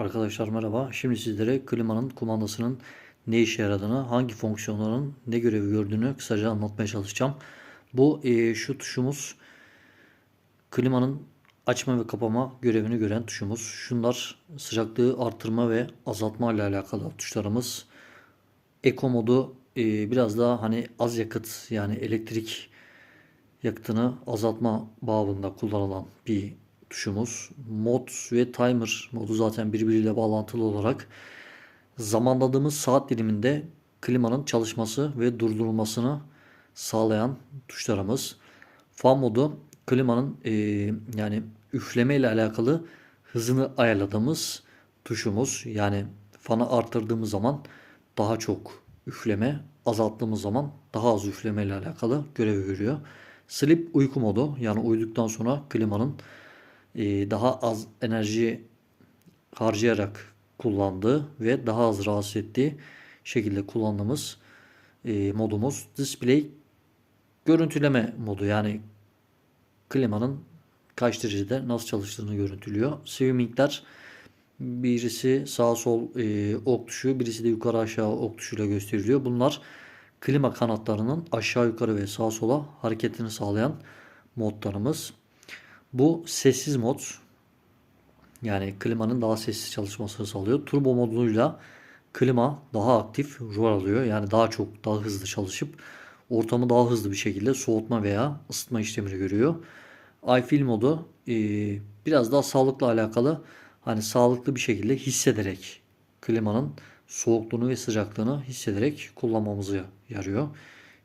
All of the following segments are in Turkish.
Arkadaşlar merhaba. Şimdi sizlere klimanın kumandasının ne işe yaradığını, hangi fonksiyonların ne görevi gördüğünü kısaca anlatmaya çalışacağım. Bu e, şu tuşumuz klimanın açma ve kapama görevini gören tuşumuz. Şunlar sıcaklığı artırma ve azaltma ile alakalı tuşlarımız. Eco modu e, biraz daha hani az yakıt yani elektrik yakıtını azaltma babında kullanılan bir tuşumuz. Mod ve timer modu zaten birbiriyle bağlantılı olarak zamanladığımız saat diliminde klimanın çalışması ve durdurulmasını sağlayan tuşlarımız. Fan modu klimanın e, yani üfleme ile alakalı hızını ayarladığımız tuşumuz. Yani fanı arttırdığımız zaman daha çok üfleme, azalttığımız zaman daha az üfleme ile alakalı görev görüyor. Sleep uyku modu yani uyuduktan sonra klimanın daha az enerji harcayarak kullandığı ve daha az rahatsız ettiği şekilde kullandığımız e, modumuz display görüntüleme modu yani klimanın kaç derecede nasıl çalıştığını görüntülüyor. Swimmingler birisi sağ sol e, ok tuşu birisi de yukarı aşağı ok tuşuyla gösteriliyor. Bunlar klima kanatlarının aşağı yukarı ve sağa sola hareketini sağlayan modlarımız. Bu sessiz mod. Yani klimanın daha sessiz çalışmasını sağlıyor. Turbo moduyla klima daha aktif rol alıyor. Yani daha çok daha hızlı çalışıp ortamı daha hızlı bir şekilde soğutma veya ısıtma işlemini görüyor. iFeel modu e, biraz daha sağlıkla alakalı hani sağlıklı bir şekilde hissederek klimanın soğukluğunu ve sıcaklığını hissederek kullanmamızı yarıyor.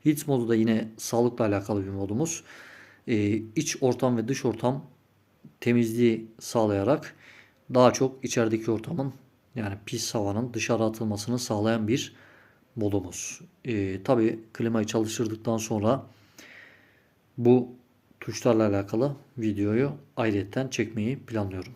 Heat modu da yine sağlıkla alakalı bir modumuz. Ee, iç ortam ve dış ortam temizliği sağlayarak daha çok içerideki ortamın yani pis havanın dışarı atılmasını sağlayan bir modumuz. Ee, Tabi klimayı çalıştırdıktan sonra bu tuşlarla alakalı videoyu ayrıyetten çekmeyi planlıyorum.